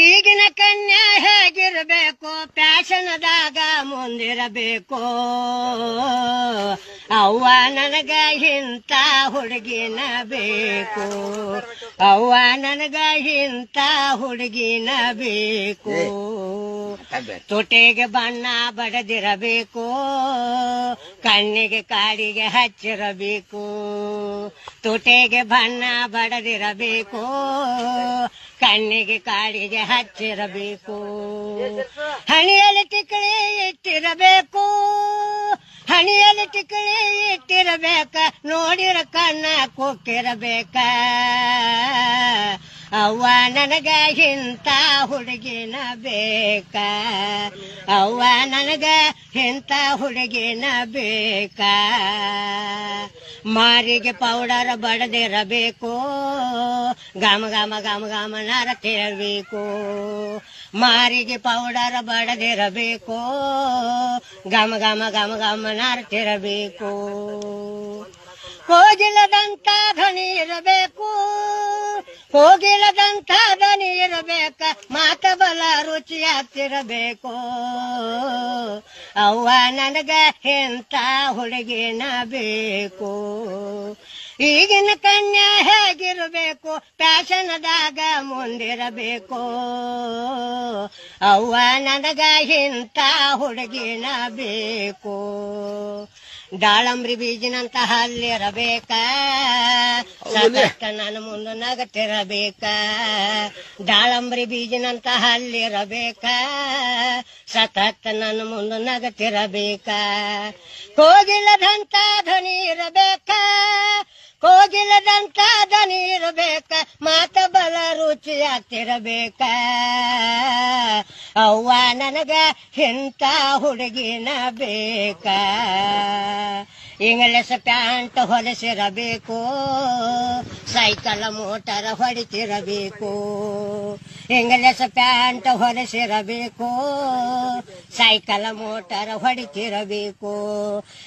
ಈಗಿನ ಕನ್ಯಾ ಹೇಗಿರಬೇಕು? ಪ್ಯಾಶನದಾಗ ಮುಂದಿರಬೇಕು. ಅವ್ವ ನನಗ ಇಂತ ಹುಡುಗಿನ ಬೇಕು. ಅವ್ವ ನನಗ ಇಂಥ ಹುಡುಗಿನ ಬೇಕು. ತೊಟೆಗೆ ಬಣ್ಣ ಬಡದಿರಬೇಕು. ಕಣ್ಣಿಗೆ ಕಾಡಿಗೆ ಹಚ್ಚಿರಬೇಕು. ತೊಟೆಗೆ ಬಣ್ಣ ಬಡದಿರಬೇಕು. ಕಣ್ಣಿಗೆ ಕಾಡಿಗೆ ಹಚ್ಚಿರಬೇಕು ಹಣಿಯಲ್ಲಿ ತಿಕ್ಕಳಿ ಇಟ್ಟಿರಬೇಕು. ಹಣಿಯಲ್ಲಿ ತಿಕ್ಕಳಿ ಇಟ್ಟಿರಬೇಕ. ನೋಡಿರ ಕಣ್ಣ ಕೊಟ್ಟಿರಬೇಕ ಅವ್ವ ನನಗ ಇಂಥ ಹುಡುಗಿನ ಬೇಕ. ಅವ್ವ ನನಗ ಇಂಥ ಹುಡುಗಿನ ಬೇಕ. ಮಾರಿಗೆ ಪೌಡರ್ ಬಡದಿರಬೇಕು ಗಾಮ ಗಾಮ ಗಾಮ, ಗಮ ನರತಿರಬೇಕು ಮಾರಿಗೆ ಪೌಡರ್ ಬಡದಿರಬೇಕು ಗಾಮ ಗಾಮ ಗಾಮ, ಗಮ ನರತಿರಬೇಕು ಕೋಗಿಲದಂತ ಧ್ವನಿ ಇರಬೇಕು. ಹೋಗಿಲ್ಲದಂತ ಧ್ವನಿ ಮಾತಬಲ ಮಾತ ಬಲ ರುಚಿ ಆಗ್ತಿರಬೇಕು ಅವ್ವ ನನಗ ಎಂತ ಹುಡುಗಿನ ಬೇಕು? ಈಗಿನ ಕನ್ಯಾ ಹೇಗಿರಬೇಕು? ಪ್ಯಾಶನದಾಗ ಮುಂದಿರಬೇಕು. ಅವ್ವ ನನಗ ಇಂಥ ಹುಡುಗಿನ ಬೇಕು? ದಾಳಂಬ್ರಿ ಬೀಜನಂತ ಹಲ್ಲಿರಬೇಕ. ಸಾಕಷ್ಟ ನನ್ನ ಮುಂದೆ ನಗತಿರಬೇಕ. ದಾಳಂಬ್ರಿ ಬೀಜಿನಂತ ಹಲ್ಲಿರಬೇಕ. ಸತತ ನನ್ನ ಮುಂದೆ ನಗತಿರಬೇಕ. ಕೋಗಿಲದಂತ ಧ್ವನಿ ಇರಬೇಕ. ಕೋಗಿಲದಂತ ಧ್ವನಿ ಇರಬೇಕ. ಮಾತ ಬಲ ರುಚಿ ಆಗ್ತಿರಬೇಕ ಅವ್ವ ನನಗ ಎಂತ ಹುಡುಗಿನ ಬೇಕ. ಇಂಗ್ಲಿಷ್ ಪ್ಯಾಂಟ್ ಹೊಲಸಿರಬೇಕು, ಸೈಕಲ್ ಮೋಟರ್ ಹೊಡಿತಿರಬೇಕು. ಇಂಗ್ಲೆಸ್ ಪ್ಯಾಂಟ್ ಹೊಲಸಿರಬೇಕು, ಸೈಕಲ್ ಮೋಟರ್ ಹೊಡಿತಿರಬೇಕು.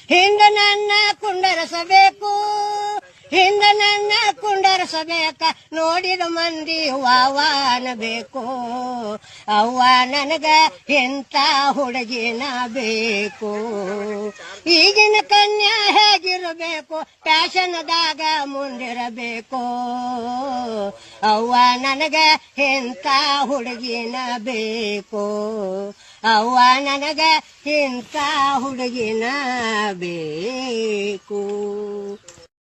ಹಿಂದ ನನ್ನ ಕುಂಡರಸಬೇಕು ಹಿಂದ ನನ್ನ ಕುಂಡರಸಬೇಕ ನೋಡಿದ ಮಂದಿ ವಾವಾನ ಬೇಕು. ಅವ್ವ ನನಗ ಎಂತ ಹುಡುಗಿನ ಬೇಕು. ಈಗಿನ ಕನ್ಯಾ ಹೇಗಿರಬೇಕು? ಫ್ಯಾಷನ್ದಾಗ ಮುಂದಿರಬೇಕು. ಅವ್ವ ನನಗ ಎಂತ ಹುಡುಗಿನ ಬೇಕು. ಅವ್ವ ನನಗ ಇಂಥ ಹುಡುಗಿನ ಬೇಕು.